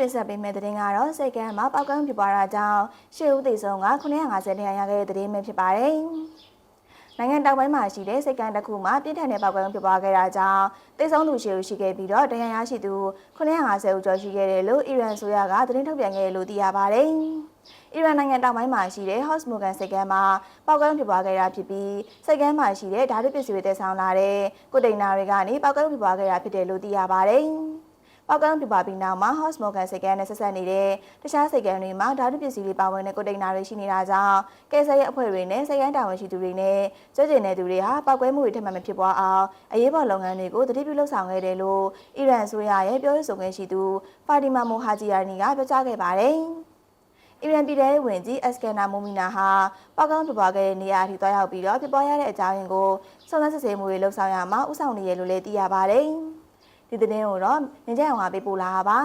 တင်ဆက်ပေးမယ့်သတင်းကတော့စိတ်ကမ်းမှာပောက်ကန်းဖြစ်ပွားတာကြောင့်ရှေ့ဦးသေးဆုံးက950တရားရခဲ့တဲ့သတင်းပဲဖြစ်ပါတယ်။နိုင်ငံတောင်ပိုင်းမှာရှိတဲ့စိတ်ကမ်းတစ်ခုမှာပြင်းထန်တဲ့ပောက်ကန်းဖြစ်ပွားခဲ့တာကြောင့်သေဆုံးသူရှေ့ဦးရှိခဲ့ပြီးတော့တရားရရှိသူ950ဦးကျော်ရှိခဲ့တယ်လို့အီရန်ဆိုရကသတင်းထုတ်ပြန်ခဲ့တယ်လို့သိရပါတယ်။အီရန်နိုင်ငံတောင်ပိုင်းမှာရှိတဲ့ Hot Smogan စိတ်ကမ်းမှာပောက်ကန်းဖြစ်ပွားခဲ့တာဖြစ်ပြီးစိတ်ကမ်းမှာရှိတဲ့ဓာတ်ပစ္စည်းတွေတည်ဆောင်လာတဲ့ကုတိန်နာတွေကနေပောက်ကန်းဖြစ်ပွားခဲ့တာဖြစ်တယ်လို့သိရပါတယ်။ ပောက်ကန်းပြပါပြီးနောက်မှာ Hot Smoker စိတ်ကန်းနဲ့ဆက်ဆက်နေတဲ့တခြားစိတ်ကန်းတွေမှာဓာတ်ပစ္စည်းတွေပါဝင်တဲ့ကွန်တိန်နာတွေရှိနေတာကြောင့်ကဲဆယ်ရဲ့အဖွဲ့တွေနဲ့စိတ်ကန်းတာဝန်ရှိသူတွေနဲ့ကျွမ်းကျင်တဲ့သူတွေဟာပောက်ကွဲမှုတွေထပ်မံမဖြစ်ပွားအောင်အရေးပေါ်လုပ်ငန်းတွေကိုတတိပြုလှုပ်ဆောင်ခဲ့တယ်လို့အီရန်အစိုးရရဲ့ပြောရေးဆိုခွင့်ရှိသူဖာတီမာမိုဟာဂျီယာနီကပြောကြားခဲ့ပါတယ်။အီရန်ပြည်ထောင်ဝင်ကြီးအက်စကန်နာမိုမီနာဟာပောက်ကောင်းပြပွားခဲ့တဲ့နေရာအထိတွားရောက်ပြီးတော့ပြပွားရတဲ့အကြောင်းရင်းကိုစုံစမ်းစစ်ဆေးမှုတွေလှုပ်ဆောင်ရမှာဥဆောင်နေရလို့လည်းသိရပါတယ်။ ဒီသတင်းကိုတော့မြင်ကြအောင်ပါပေးပို့လာတာပါ